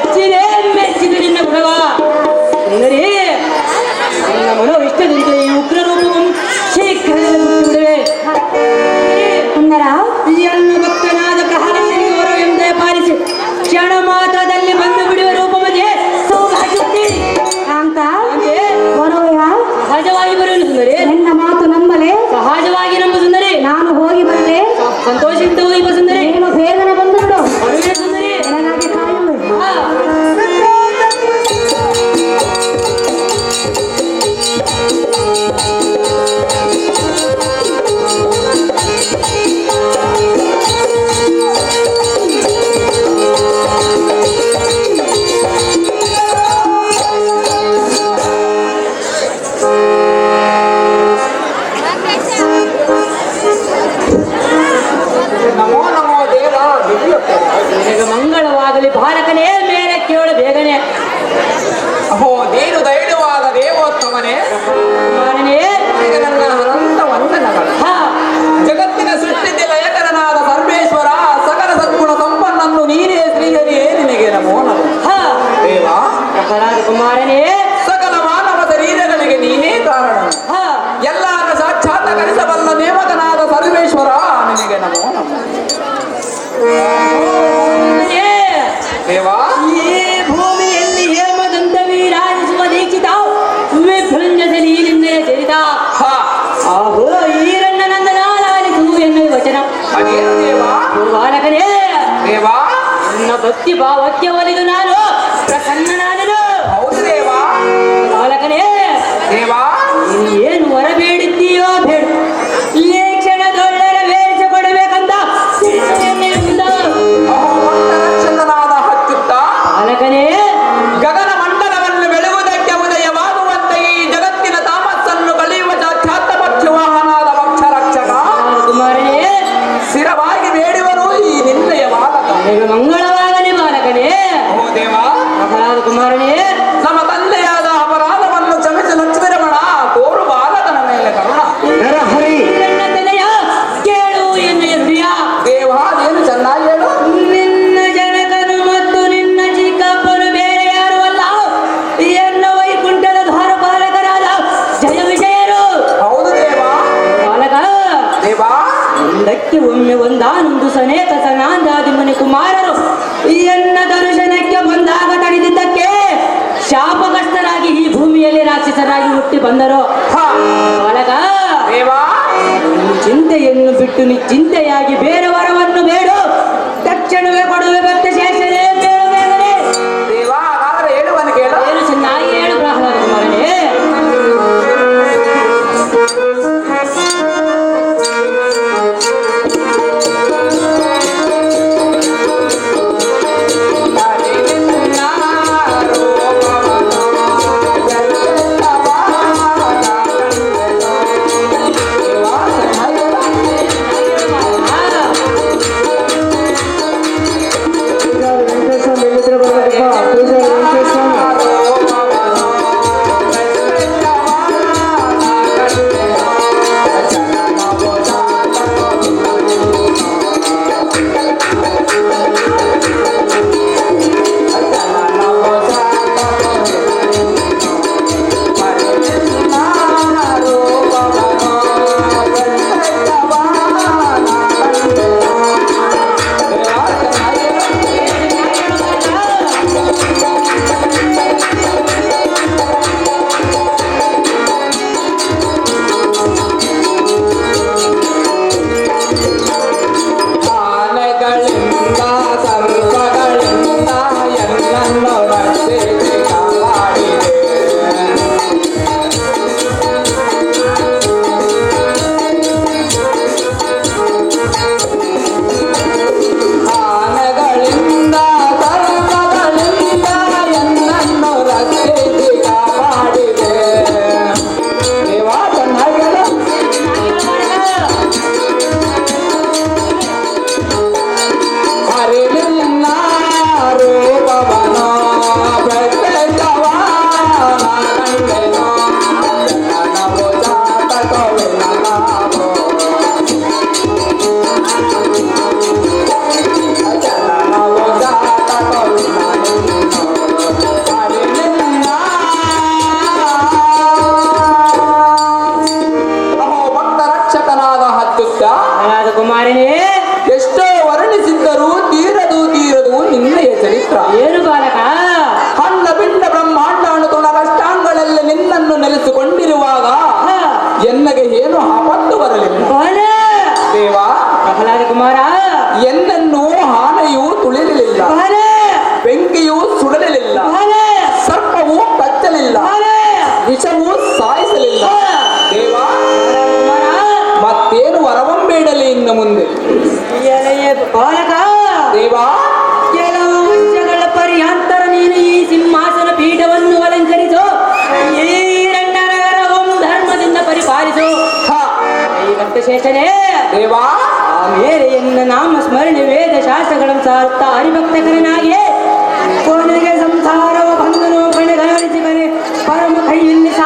коллективе ದೇವಾ? ಈ ಭೂಮಿಯಲ್ಲಿ ಹೇಮದಂತ ವಿರಾಜಿಸುವ ದೀಕ್ಷಿತ. ವಿಭೃಂಜದ ನೀರಿನ್ನೆಯ ಚರಿತ. ಆಹೋ ಈರಣ್ಣನಂದನ ಲಾಲಿಸು ಎನ್ನುವ ವಚನ. ಬಾಲಕನೇ ದೇವಾ? ನನ್ನ ಭಕ್ತಿ ಭಾವಕ್ಕೆ ಒಲಿದು ನಾನು ಪ್ರಸನ್ನನಾದ అనగానే గగన ಶಕ್ತಿ ಒಮ್ಮೆ ಒಂದಾನೊಂದು ಸನೇತ ಸನಾಂದಾದಿ ಮನೆ ಕುಮಾರರು ಈ ಎನ್ನ ದರ್ಶನಕ್ಕೆ ಬಂದಾಗ ತಡೆದಿದ್ದಕ್ಕೆ ಶಾಪಗ್ರಸ್ತರಾಗಿ ಈ ಭೂಮಿಯಲ್ಲಿ ರಾಕ್ಷಸರಾಗಿ ಹುಟ್ಟಿ ಬಂದರು. ಒಳಗ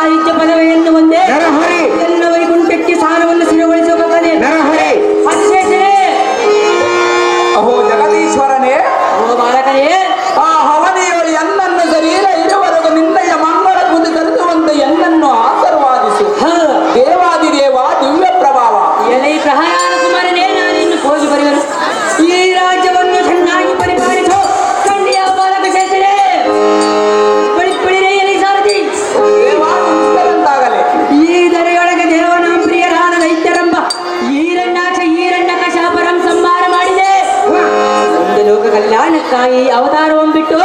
দিতে পারে ಒಂದು ಅವತಾರವನ್ನು ಬಿಟ್ಟು